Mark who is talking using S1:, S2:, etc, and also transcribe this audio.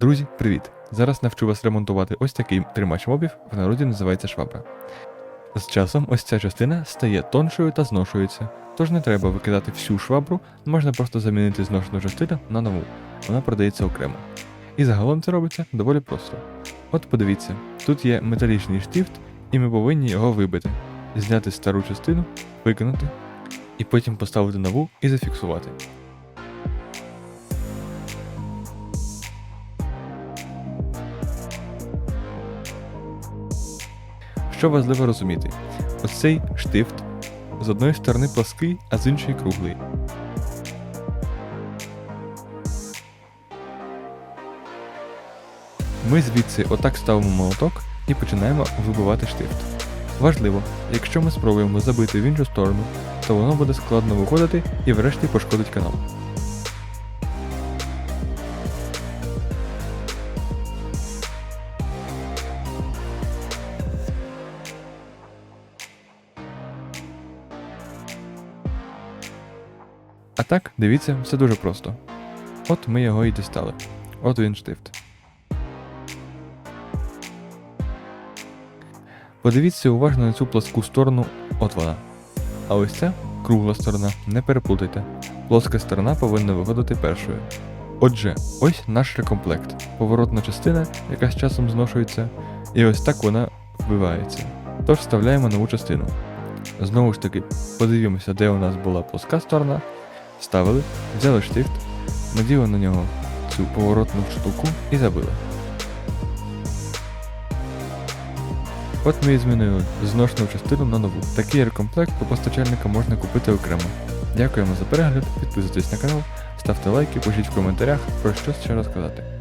S1: Друзі, привіт! Зараз навчу вас ремонтувати ось такий тримач мобів, в народі називається швабра. З часом ось ця частина стає тоншою та зношується, тож не треба викидати всю швабру, можна просто замінити зношену частину на нову, вона продається окремо. І загалом це робиться доволі просто. От подивіться, тут є металічний штифт, і ми повинні його вибити, зняти стару частину, викинути, і потім поставити нову і зафіксувати. Що важливо розуміти, ось цей штифт з одної сторони плаский, а з іншої круглий. Ми звідси отак ставимо молоток і починаємо вибивати штифт. Важливо, якщо ми спробуємо забити в іншу сторону, то воно буде складно виходити і врешті пошкодить канал. А так, дивіться, все дуже просто. От ми його і дістали. От він штифт. Подивіться уважно на цю пласку сторону, от вона. А ось ця кругла сторона, не переплутайте. Плоска сторона повинна виходити першою. Отже, ось наш рекомплект. Поворотна частина, яка з часом зношується, і ось так вона вбивається. Тож вставляємо нову частину. Знову ж таки, подивімося, де у нас була плоска сторона. Вставили, взяли штифт, наділи на нього цю поворотну штуку і забили. От ми і змінили зношену частину на нову. Такий рекомплект у постачальника можна купити окремо. Дякуємо за перегляд, підписуйтесь на канал, ставте лайки, пишіть в коментарях про що ще розказати.